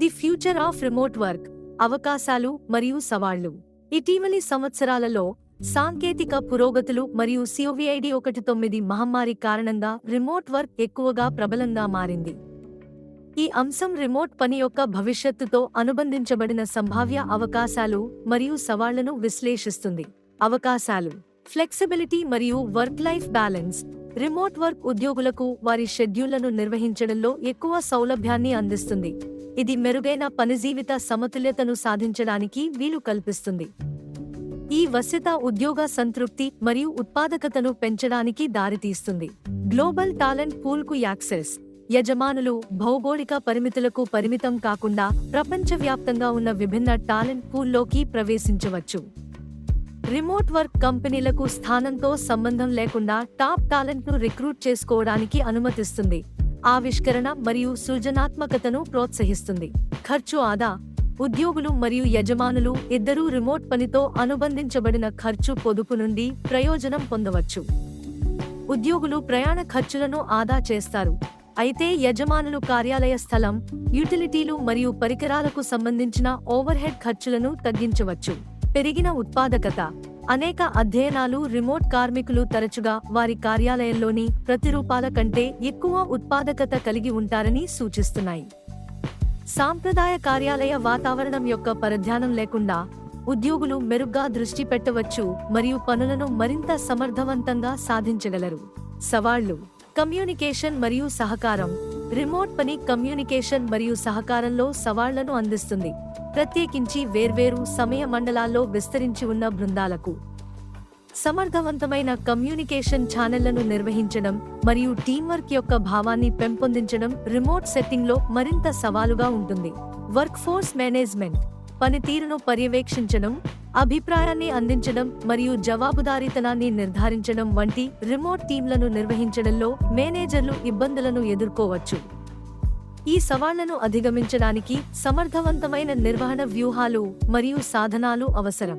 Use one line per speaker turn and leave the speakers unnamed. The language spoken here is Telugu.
The future of remote work అవకాశాలు మరియు సవాళ్ళు. ఇటీవలి సంవత్సరాలలో సాంకేతిక పురోగతులు మరియు సిఓవిఐడి ఒకటి తొమ్మిది మహమ్మారి కారణంగా రిమోట్ వర్క్ ఎక్కువగా ప్రబలంగా మారింది. ఈ అంశం రిమోట్ పని యొక్క భవిష్యత్తుతో అనుబంధించబడిన సంభావ్య అవకాశాలు మరియు సవాళ్ళను విశ్లేషిస్తుంది. అవకాశాలు ఫ్లెక్సిబిలిటీ మరియు work life balance. Remote work ఉద్యోగులకు వారి షెడ్యూళ్ళను నిర్వహించడంలో ఎక్కువ సౌలభ్యాన్ని అందిస్తుంది. ఇది మెరుగైన పనిజీవిత సమతుల్యతను సాధించడానికి వీలు కల్పిస్తుంది. ఈ వశ్యత ఉద్యోగ సంతృప్తి మరియు ఉత్పాదకతను పెంచడానికి దారితీస్తుంది. గ్లోబల్ టాలెంట్ పూల్కు యాక్సెస్ యజమానులు భౌగోళిక పరిమితులకు పరిమితం కాకుండా ప్రపంచవ్యాప్తంగా ఉన్న విభిన్న టాలెంట్ పూల్లోకి ప్రవేశించవచ్చు. రిమోట్ వర్క్ కంపెనీలకు స్థానంతో సంబంధం లేకుండా టాప్ టాలెంట్ను రిక్రూట్ చేసుకోవడానికి అనుమతిస్తుంది. ఆవిష్కరణ మరియు సృజనాత్మకతను ప్రోత్సహిస్తుంది. ఖర్చు ఆదా ఉద్యోగులు మరియు యజమానులు ఇద్దరూ రిమోట్ పనితో అనుబంధించబడిన ఖర్చు పొదుపు నుండి ప్రయోజనం పొందవచ్చు. ఉద్యోగులు ప్రయాణ ఖర్చులను ఆదా చేస్తారు. అయితే యజమానులు కార్యాలయ స్థలం యుటిలిటీలు మరియు పరికరాలకు సంబంధించిన ఓవర్హెడ్ ఖర్చులను తగ్గించవచ్చు. పెరిగిన ఉత్పాదకత అనేక అధ్యయనాలు రిమోట్ కార్మికులు తరచుగా వారి కార్యాలయంలోని ప్రతిరూపాల కంటే ఎక్కువ ఉత్పాదకత కలిగి ఉంటారని సూచిస్తున్నాయి. సాంప్రదాయ కార్యాలయ వాతావరణం యొక్క పరధ్యానం లేకుండా ఉద్యోగులు మెరుగ్గా దృష్టి పెట్టవచ్చు మరియు పనులను మరింత సమర్థవంతంగా సాధించగలరు. సవాళ్ళు కమ్యూనికేషన్ మరియు సహకారం. రిమోట్ పని కమ్యూనికేషన్ మరియు సహకారంలో సవాళ్ళను అందిస్తుంది. ప్రత్యేకించి వేర్వేరు సమయ మండలాల్లో విస్తరించి ఉన్న బృందాలకు. సమర్థవంతమైన కమ్యూనికేషన్ ఛానళ్ళను నిర్వహించడం మరియు టీంవర్క్ యొక్క భావాన్ని పెంపొందించడం రిమోట్ సెట్టింగ్లో మరింత సవాలుగా ఉంటుంది. వర్క్ ఫోర్స్ మేనేజ్మెంట్ పనితీరును పర్యవేక్షించడం అభిప్రాయాన్ని అందించడం మరియు జవాబుదారీతనాన్ని నిర్ధారించడం వంటి రిమోట్ టీంలను నిర్వహించడంలో మేనేజర్లు ఇబ్బందులను ఎదుర్కోవచ్చు. ఈ సవాళ్ళను అధిగమించడానికి సమర్థవంతమైన నిర్వహణ వ్యూహాలు మరియు సాధనాలు అవసరం.